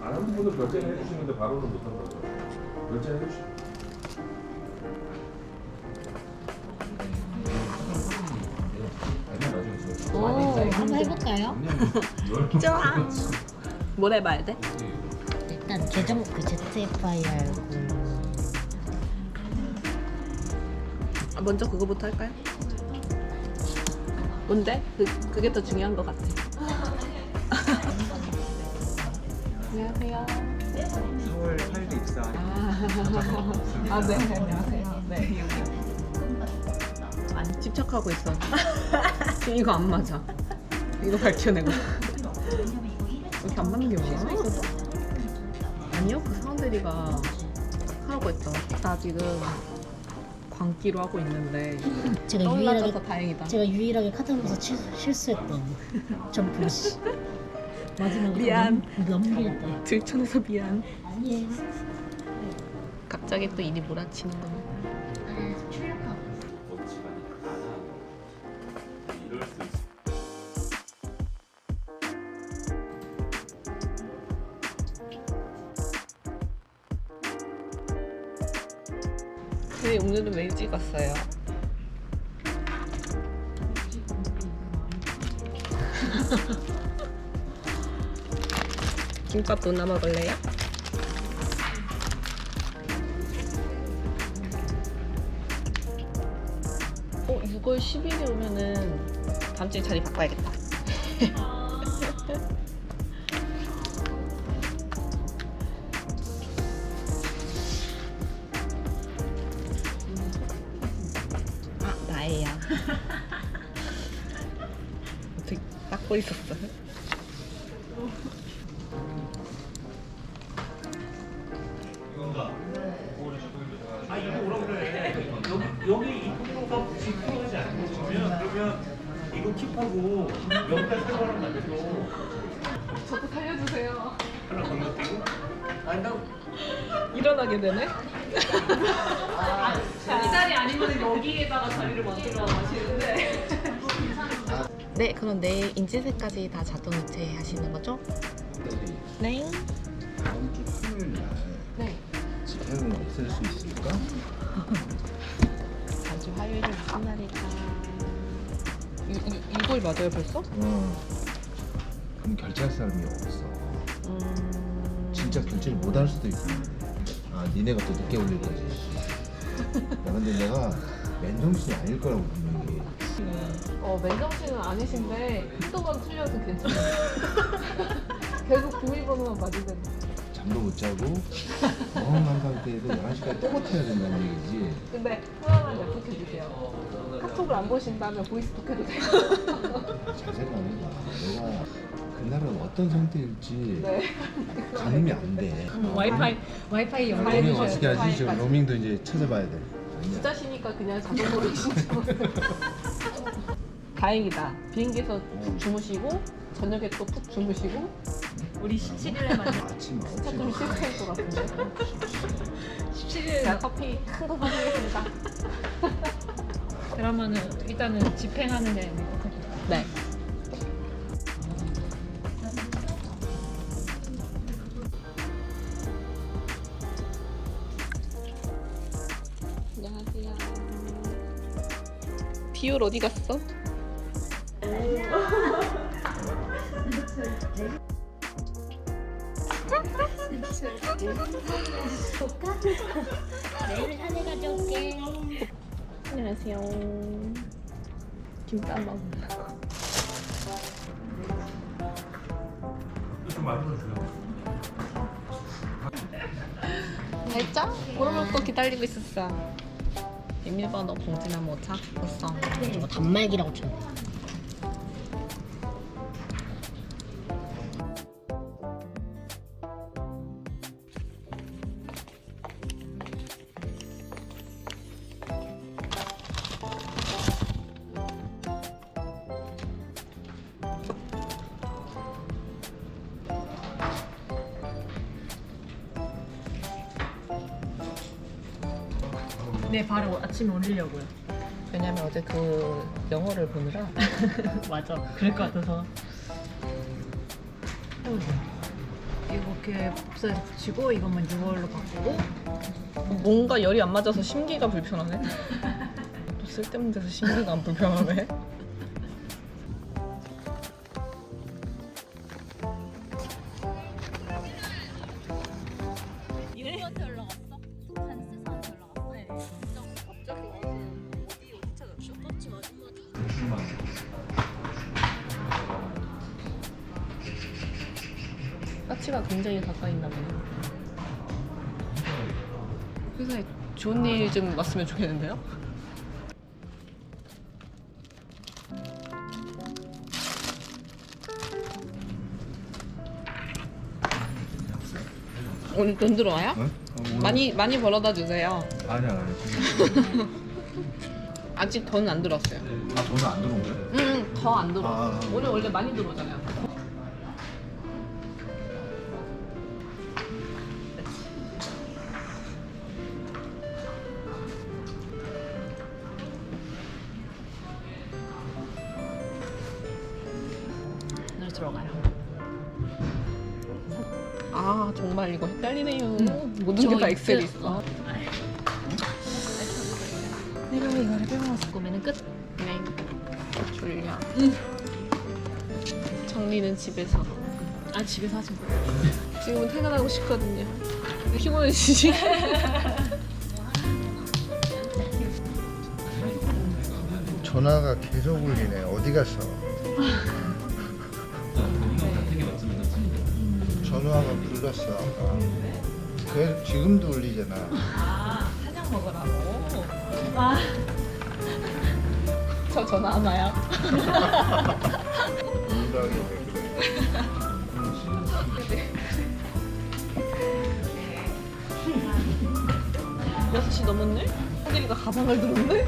안 하는 분들 결제를 해주시는데 바로는 못한 거죠. 결제를 해주시. 나중에 오, 한번 해볼까요? 좋아. 뭘 해봐야 돼? 일단 계정 그 ZFIR 그 아, 먼저 그거부터 할까요? 뭔데? 그, 그게 더 중요한 것 같아. 안녕하세요. 4월 8일 입사한 아, 아 네. 안녕하세요. 네, 여기. 아니, 집착하고 있어. 지금 이거 안 맞아. 이거 밝혀내고. 이렇게 안 맞는 게 뭐야? 아니요, 그 사람들이가 하라고 했죠. 나 지금 광기로 하고 있는데 제가 유일하게 다행이다. 제가 유일하게 치- 실수했던 점프 씨 마지막에 미안. 넘, 넘길 때 들천에서 미안. 아니에요 갑자기 또 일이 몰아치는 거네. 아 출력하고 이럴 수 있어. 저희 오늘은 왜 찍었어요? 김밥 누나 먹을래요? 어, 6월 10일에 오면은 다음 주에 자리 바꿔야겠다. 아, 나예요. 어떻게 닦고 있었어요? 그러면 이거 킵하고 여기다 사과를 만들고 저도 살려주세요. 하나 건너뛰고 아니 나 일어나게 되네? 이 자리 아니면 여기에다가 자리를 만들어 가시는데 네, 그럼 내일 인지세까지 다 자동 이체 하시는 거죠? 네. 다음 주 토요일 날 네. 집행은 없앨 수 있을까? 아주 화요일이 무슨 날일까? 이, 이, 이걸 맞아요 벌써? 어. 그럼 결제할 사람이 없어. 음... 진짜 결제를 못 할 수도 있어. 아, 니네가 또 늦게 올릴 거지. 야, 근데 내가 맨정신이 아닐 거라고 분명히. 어, 맨정신은 아니신데 한두 번 틀려도 괜찮아요. 계속 비밀번호만 맞으면 잠도 못 자고 멍한 상태에서 11시까지 또 버텨야 된다는 얘기지. 근데 하나 만 약속해 주세요. 카톡을 안 보신다면 보이스톡 해도 돼요. 잘 생각해봐. 내가 그날은 어떤 상태일지 네. 가늠이 안 돼. 와이파이 와이파이 로밍 해주셔야 어떻게 돼요, 하지? 지금. 로밍도 이제 찾아봐야 돼. 아니야. 부자시니까 그냥 자동으로 신청. 다행이다. 비행기에서 푹 주무시고 저녁에 또 푹 주무시고 우리 17일에 만나 아침 진짜 좀 9시. 실패할 것 같은데. 17일 제가 커피 큰 거 사드리겠습니다. 그러면은 일단은 집행하는 데 네. 안녕하세요. 비율 어디 갔어? 내일 사내 가져올게 안녕하세요. 김밥 만들어줘요 살짝? 그러면 또 기다리고 있었어. 비밀번호 봉지나 뭐 찾았어. 저거 단말기라고 쳐야 네 바로 아침에 올리려고요. 왜냐면 어제 그 영어를 보느라. 맞아. 그럴 것 같아서. 해보세요 이렇게 복사해서 붙이고 이것만 6월로 바꾸고. 뭔가 열이 안 맞아서 심기가 불편하네. 또 쓸데없는 데서 심기가 안 불편하네. 누구 까치가 굉장히 가까이 있나 보네. 회사에 좋은 일 좀 왔으면 좋겠는데요? 오늘 돈 들어와요? 응? 어, 오늘- 많이 많이 벌어다 주세요. 아니야 아니야 아직 돈 안 들어왔어요. 아 돈은 안 들어온 거야? 응, 더 안 들어. 아. 오늘 원래 많이 들어오잖아요. 들어가요. 아 정말 이거 헷갈리네요. 모든 게 다 엑셀이 있어. 내가 이거를 빼먹었을 거면은 끝. 네. 졸려. 정리는 집에서. 아 집에서 하지 마. 지금은 퇴근하고 싶거든요. 피곤해지지? 전화가 계속 울리네. 어디 갔어? 전화가 불렀어 아까. 그 지금도 울리잖아. 사냥 먹으라고. 아. 저 전화 안 와요. 운동이 왜 그래? 여섯 시 넘었네? 한길이가 가방을 들었네?